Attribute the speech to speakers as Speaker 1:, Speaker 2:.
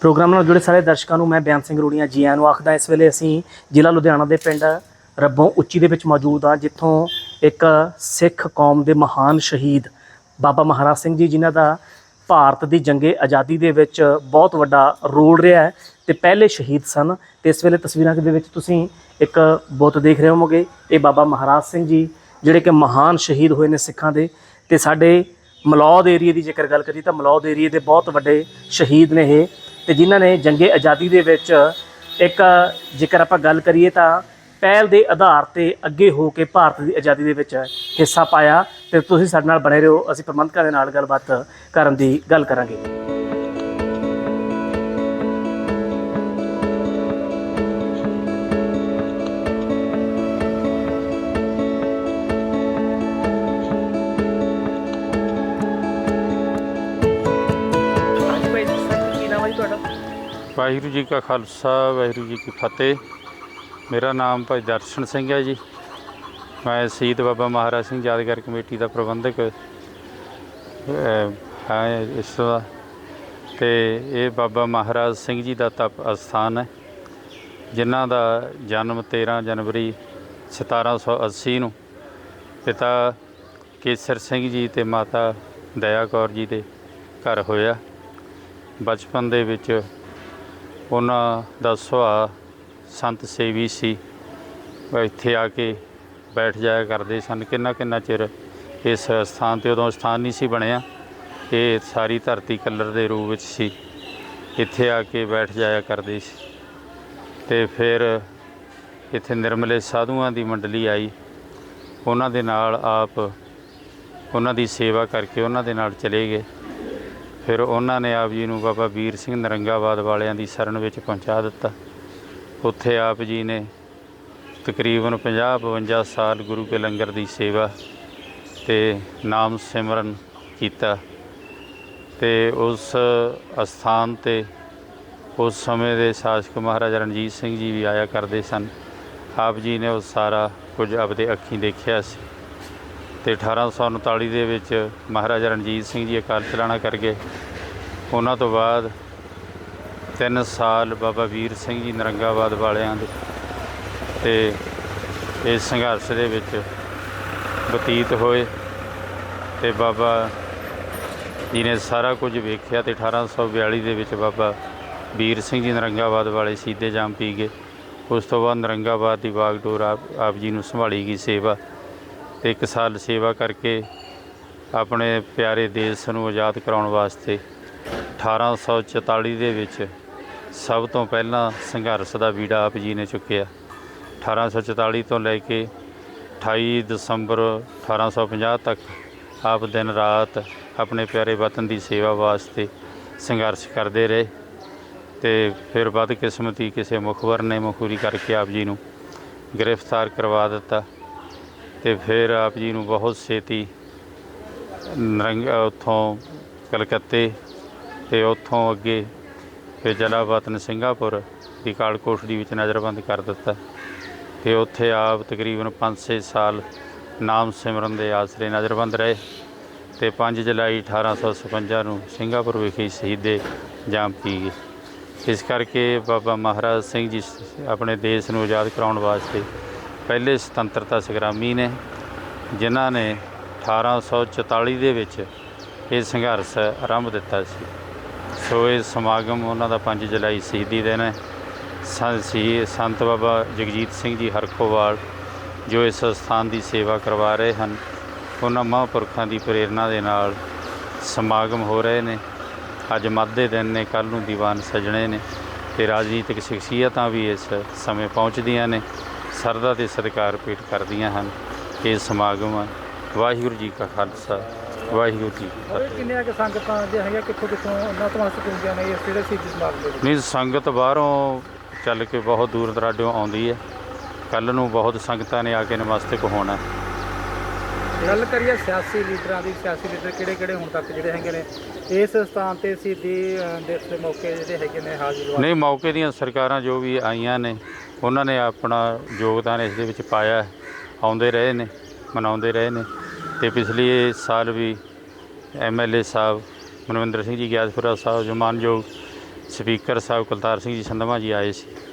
Speaker 1: Programme ਨਾਲ ਜੁੜੇ ਸਾਰੇ ਦਰਸ਼ਕਾਂ ਨੂੰ ਮੈਂ ਬਿਆਨ ਸਿੰਘ ਰੂੜੀਆਂ ਜੀ ਆਇਆਂ ਨੂੰ ਆਖਦਾ ਇਸ ਵੇਲੇ ਅਸੀਂ ਜ਼ਿਲ੍ਹਾ ਲੁਧਿਆਣਾ ਦੇ ਪਿੰਡ ਰੱਬੋਂ ਉੱਚੀ ਦੇ ਵਿੱਚ ਮੌਜੂਦ ਹਾਂ, ਜਿੱਥੋਂ ਇੱਕ ਸਿੱਖ ਕੌਮ ਦੇ ਮਹਾਨ ਸ਼ਹੀਦ ਬਾਬਾ ਮਹਾਰਾਜ ਸਿੰਘ ਜੀ, ਜਿਨ੍ਹਾਂ ਦਾ ਭਾਰਤ ਦੀ ਜੰਗੇ ਆਜ਼ਾਦੀ ਦੇ ਵਿੱਚ ਬਹੁਤ ਵੱਡਾ ਰੋਲ ਰਿਹਾ ਹੈ ਤੇ ਪਹਿਲੇ ਸ਼ਹੀਦ ਸਨ। ਤੇ ਇਸ ਵੇਲੇ ਤਸਵੀਰਾਂ ਦੇ ਵਿੱਚ ਤੁਸੀਂ ਇੱਕ ਬੁੱਤ ਦੇਖ ਰਹੇ ਹੋਵੋਗੇ, ਇਹ ਬਾਬਾ ਮਹਾਰਾਜ ਸਿੰਘ ਜੀ, ਜਿਹੜੇ ਕਿ ਮਹਾਨ ਸ਼ਹੀਦ ਹੋਏ ਨੇ ਸਿੱਖਾਂ ਦੇ। ਤੇ ਸਾਡੇ ਮਲੌਦ ਏਰੀਏ ਦੀ ਜੇਕਰ ਗੱਲ ਕਰੀਏ ਤਾਂ ਮਲੌਦ ਏਰੀਏ ਦੇ ਬਹੁਤ ਵੱਡੇ ਸ਼ਹੀਦ ਨੇ ਇਹ। ਤੇ ਜਿਨ੍ਹਾਂ ਨੇ ਜੰਗੇ ਆਜ਼ਾਦੀ ਦੇ ਵਿੱਚ ਇੱਕ, ਜੇਕਰ ਆਪਾਂ ਗੱਲ ਕਰੀਏ ਤਾਂ ਪਹਿਲ ਦੇ ਆਧਾਰ ਤੇ ਅੱਗੇ ਹੋ ਕੇ ਭਾਰਤ ਦੀ ਆਜ਼ਾਦੀ ਦੇ ਵਿੱਚ ਹਿੱਸਾ ਪਾਇਆ ਤੇ ਤੁਸੀਂ ਸਾਡੇ ਨਾਲ ਬਣੇ ਰਹੋ। ਅਸੀਂ ਪ੍ਰਬੰਧਕਾਂ ਦੇ ਨਾਲ ਗੱਲਬਾਤ ਕਰਨ ਦੀ ਗੱਲ ਕਰਾਂਗੇ।
Speaker 2: ਵਾਹਿਗੁਰੂ ਜੀ ਕਾ ਖਾਲਸਾ ਵਾਹਿਗੁਰੂ ਜੀ ਕੀ ਫਤਿਹ। ਮੇਰਾ ਨਾਮ ਭਾਈ ਦਰਸ਼ਨ ਸਿੰਘ ਹੈ ਜੀ। ਮੈਂ ਸ਼ਹੀਦ ਬਾਬਾ ਮਹਾਰਾਜ ਸਿੰਘ ਯਾਦਗਾਰ ਕਮੇਟੀ ਦਾ ਪ੍ਰਬੰਧਕ ਅਹ, ਹਾਂ ਇਸ ਦਾ। ਤੇ ਇਹ ਬਾਬਾ ਮਹਾਰਾਜ ਸਿੰਘ ਜੀ ਦਾ ਤਪ ਅਸਥਾਨ ਹੈ ਜਿਨ੍ਹਾਂ ਦਾ ਜਨਮ 13 ਜਨਵਰੀ 1780 ਨੂੰ ਪਿਤਾ ਕੇਸਰ ਸਿੰਘ ਜੀ ਤੇ ਮਾਤਾ ਦਇਆ ਕੌਰ ਜੀ ਦੇ ਘਰ ਹੋਇਆ। ਬਚਪਨ ਦੇ ਵਿੱਚ ਉਹਨਾਂ ਦਾ ਸੁਭਾਅ ਸੰਤ ਸੇਵੀ ਸੀ। ਇੱਥੇ ਆ ਕੇ ਬੈਠ ਜਾਇਆ ਕਰਦੇ ਸਨ। ਕਿੰਨਾ ਕਿੰਨਾ ਚਿਰ ਇਸ ਸਥਾਨ ਤੇ ਉਦੋਂ ਸਥਾਨ ਨਹੀਂ ਸੀ ਬਣਿਆ। ਇਹ ਸਾਰੀ ਧਰਤੀ ਕਲਰ ਦੇ ਰੂਪ ਵਿੱਚ ਸੀ। ਇੱਥੇ ਆ ਕੇ ਬੈਠ ਜਾਇਆ ਕਰਦੇ ਸੀ। ਤੇ ਫਿਰ ਇੱਥੇ ਨਿਰਮਲੇ ਸਾਧੂਆਂ ਦੀ ਮੰਡਲੀ ਆਈ। ਉਹਨਾਂ ਦੇ ਨਾਲ ਆਪ ਉਹਨਾਂ ਦੀ ਸੇਵਾ ਕਰਕੇ ਉਹਨਾਂ ਦੇ ਨਾਲ ਚਲੇ ਗਏ। ਫਿਰ ਉਹਨਾਂ ਨੇ ਆਪ ਜੀ ਨੂੰ ਬਾਬਾ ਵੀਰ ਸਿੰਘ ਨਰੰਗਾਬਾਦ ਵਾਲਿਆਂ ਦੀ ਸ਼ਰਨ ਵਿੱਚ ਪਹੁੰਚਾ ਦਿੱਤਾ। ਉੱਥੇ ਆਪ ਜੀ ਨੇ ਤਕਰੀਬਨ 50 52 ਸਾਲ ਗੁਰੂ ਕੇ ਲੰਗਰ ਦੀ ਸੇਵਾ ਤੇ ਨਾਮ ਸਿਮਰਨ ਕੀਤਾ ਤੇ ਉਸ ਅਸਥਾਨ ਤੇ ਉਸ ਸਮੇਂ ਦੇ ਸ਼ਾਸਕ ਮਹਾਰਾਜਾ ਰਣਜੀਤ ਸਿੰਘ ਜੀ ਵੀ ਆਇਆ ਕਰਦੇ ਸਨ। ਆਪ ਜੀ ਨੇ ਉਹ ਸਾਰਾ ਕੁਝ ਆਪਦੇ ਅੱਖੀਂ ਦੇਖਿਆ ਸੀ। ਤੇ 1839 ਦੇ ਵਿੱਚ ਮਹਾਰਾਜਾ ਰਣਜੀਤ ਸਿੰਘ ਜੀ ਅਕਾਲ ਚਲਾਣਾ ਕਰ ਗਏ। ਉਹਨਾਂ ਤੋਂ ਬਾਅਦ 3 ਸਾਲ ਬਾਬਾ ਵੀਰ ਸਿੰਘ ਜੀ ਨਰੰਗਾਬਾਦ ਵਾਲਿਆਂ ਦੇ ਤੇ ਇਸ ਸੰਘਰਸ਼ ਦੇ ਵਿੱਚ ਬਤੀਤ ਹੋਏ ਤੇ ਬਾਬਾ ਜੀ ਨੇ ਸਾਰਾ ਕੁਝ ਵੇਖਿਆ ਤੇ 1842 ਦੇ ਵਿੱਚ ਬਾਬਾ ਵੀਰ ਸਿੰਘ ਜੀ ਨਰੰਗਾਬਾਦ ਵਾਲੇ ਸੀਧੇ ਜਾਮ ਪੀ ਗਏ। ਉਸ ਤੋਂ ਬਾਅਦ ਨਰੰਗਾਬਾਦ ਦੀ ਬਾਗਡੋਰ ਆਪ ਆਪ ਜੀ ਨੂੰ ਸੰਭਾਲੀ ਗਈ ਸੇਵਾ। ਤੇ ਇੱਕ ਸਾਲ ਸੇਵਾ ਕਰਕੇ ਆਪਣੇ ਪਿਆਰੇ ਦੇਸ਼ ਨੂੰ ਆਜ਼ਾਦ ਕਰਾਉਣ ਵਾਸਤੇ 1844 ਦੇ ਵਿੱਚ ਸਭ ਤੋਂ ਪਹਿਲਾਂ ਸੰਘਰਸ਼ ਦਾ ਬੀੜਾ ਆਪ ਜੀ ਨੇ ਚੁੱਕਿਆ। 1844 ਤੋਂ ਲੈ ਕੇ 28 ਦਸੰਬਰ 1850 ਤੱਕ ਆਪ ਦਿਨ ਰਾਤ ਆਪਣੇ ਪਿਆਰੇ ਵਤਨ ਦੀ ਸੇਵਾ ਵਾਸਤੇ ਸੰਘਰਸ਼ ਕਰਦੇ ਰਹੇ ਤੇ ਫਿਰ ਬਦ ਕਿਸੇ ਮੁਖਬਰ ਨੇ ਮੁਖਬਰੀ ਕਰਕੇ ਆਪ ਜੀ ਨੂੰ ਗ੍ਰਿਫਤਾਰ ਕਰਵਾ ਦਿੱਤਾ। ਤੇ ਫਿਰ ਆਪ ਜੀ ਨੂੰ ਬਹੁਤ ਛੇਤੀ ਨਰੰਗ ਉੱਥੋਂ ਕਲਕੱਤੇ ਤੇ ਉੱਥੋਂ ਅੱਗੇ ਫਿਰ ਜਲਾਵਤਨ ਸਿੰਗਾਪੁਰ ਦੀ ਕਾਲਕੋਠੜੀ ਵਿੱਚ ਨਜ਼ਰਬੰਦ ਕਰ ਦਿੱਤਾ ਤੇ ਉੱਥੇ ਆਪ ਤਕਰੀਬਨ 5-6 ਸਾਲ ਨਾਮ ਸਿਮਰਨ ਦੇ ਆਸਰੇ ਨਜ਼ਰਬੰਦ ਰਹੇ ਤੇ 5 ਜੁਲਾਈ 1856 ਨੂੰ ਸਿੰਗਾਪੁਰ ਵਿਖੇ ਸ਼ਹੀਦੇ ਜਾਮ ਪੀ ਗਏ। ਇਸ ਕਰਕੇ ਬਾਬਾ ਮਹਾਰਾਜ ਸਿੰਘ ਜੀ ਆਪਣੇ ਦੇਸ਼ ਨੂੰ ਆਜ਼ਾਦ ਕਰਾਉਣ ਵਾਸਤੇ ਪਹਿਲੇ ਸੁਤੰਤਰਤਾ ਸੰਗਰਾਮੀ ਨੇ, ਜਿਨ੍ਹਾਂ ਨੇ 1844 ਦੇ ਵਿੱਚ ਇਹ ਸੰਘਰਸ਼ ਆਰੰਭ ਦਿੱਤਾ ਸੀ। ਸੋ ਇਹ ਸਮਾਗਮ ਉਹਨਾਂ ਦਾ 5 ਜੁਲਾਈ ਸ਼ਹੀਦੀ ਦਿਨ ਹੈ। ਸੰਤ ਬਾਬਾ ਜਗਜੀਤ ਸਿੰਘ ਜੀ ਹਰਖੋਵਾਲ, ਜੋ ਇਸ ਸਥਾਨ ਦੀ ਸੇਵਾ ਕਰਵਾ ਰਹੇ ਹਨ, ਉਹਨਾਂ ਮਹਾਂਪੁਰਖਾਂ ਦੀ ਪ੍ਰੇਰਣਾ ਦੇ ਨਾਲ ਸਮਾਗਮ ਹੋ ਰਹੇ ਨੇ। ਅੱਜ ਮੱਧ ਦੇ ਦਿਨ ਨੇ ਕੱਲ ਨੂੰ ਦੀਵਾਨ ਸਜਣੇ ਨੇ ਤੇ ਰਾਜਨੀਤਿਕ ਸ਼ਖਸੀਅਤਾਂ ਵੀ ਇਸ ਸਮੇਂ ਪਹੁੰਚਦੀਆਂ ਨੇ। ਸਰਦਾ ਤੇ ਸਤਿਕਾਰ ਭੇਟ ਕਰਦੀਆਂ ਹਨ। ਇਹ ਸਮਾਗਮ ਵਾਹਿਗੁਰੂ ਜੀ ਕਾ ਖਾਲਸਾ ਵਾਹਿਗੁਰੂ ਜੀ ਕੀ ਫਤਿਹ।
Speaker 3: ਕਿੰਨੀਆਂ ਕਿ ਸੰਗਤਾਂ ਜੇ ਹੈਗੀਆਂ ਕਿੱਥੋਂ ਕਿੱਥੋਂ ਨਤਮਸਤਕ ਹੁੰਦੀਆਂ ਨੇ ਇਸ ਜਿਹੜੇ ਸ਼ਹੀਦੀ ਸਮਾਗਮ ਦੇ ਵਿੱਚ?
Speaker 2: ਨਹੀਂ ਸੰਗਤ ਬਾਹਰੋਂ ਚੱਲ ਕੇ ਬਹੁਤ ਦੂਰ ਦਰਾਡਿਓਂ ਆਉਂਦੀ ਹੈ। ਕੱਲ ਨੂੰ ਬਹੁਤ ਸੰਗਤਾਂ ਨੇ ਆ ਕੇ ਨਮਸਤਕ ਹੋਣਾ।
Speaker 3: ਗੱਲ ਕਰੀਏ ਸਿਆਸੀ ਲੀਡਰਾਂ ਦੀ ਸਿਆਸੀ ਲੀਡਰ ਕਿਹੜੇ ਕਿਹੜੇ ਹੁਣ ਤੱਕ ਜਿਹੜੇ ਹੈਗੇ ਨੇ ਇਸ ਸਥਾਨ ਤੇ ਸ਼ਹੀਦੀ ਅ, ਦਿਵਸ ਦੇ ਮੌਕੇ ਜਿਹੜੇ ਹੈਗੇ ਨੇ ਹਾਜ਼ਰ
Speaker 2: ਨਹੀਂ ਮੌਕੇ ਦੀਆਂ ਸਰਕਾਰਾਂ ਜੋ ਵੀ ਆਈਆਂ ਨੇ ਉਹਨਾਂ ਨੇ ਆਪਣਾ ਯੋਗਦਾਨ ਇਸ ਦੇ ਵਿੱਚ ਪਾਇਆ ਆਉਂਦੇ ਰਹੇ ਨੇ ਮਨਾਉਂਦੇ ਰਹੇ ਨੇ। ਤੇ ਪਿਛਲੇ ਸਾਲ ਵੀ ਐਮਐਲਏ ਸਾਹਿਬ ਮਨਵਿੰਦਰ ਸਿੰਘ ਜੀ ਗਿਆਸਪੁਰਾ ਸਾਹਿਬ ਜੋ ਮਾਨਯੋਗ ਸਪੀਕਰ ਸਾਹਿਬ ਕੁਲਤਾਰ ਸਿੰਘ ਜੀ ਸੰਧਮਾ ਜੀ ਆਏ ਸੀ।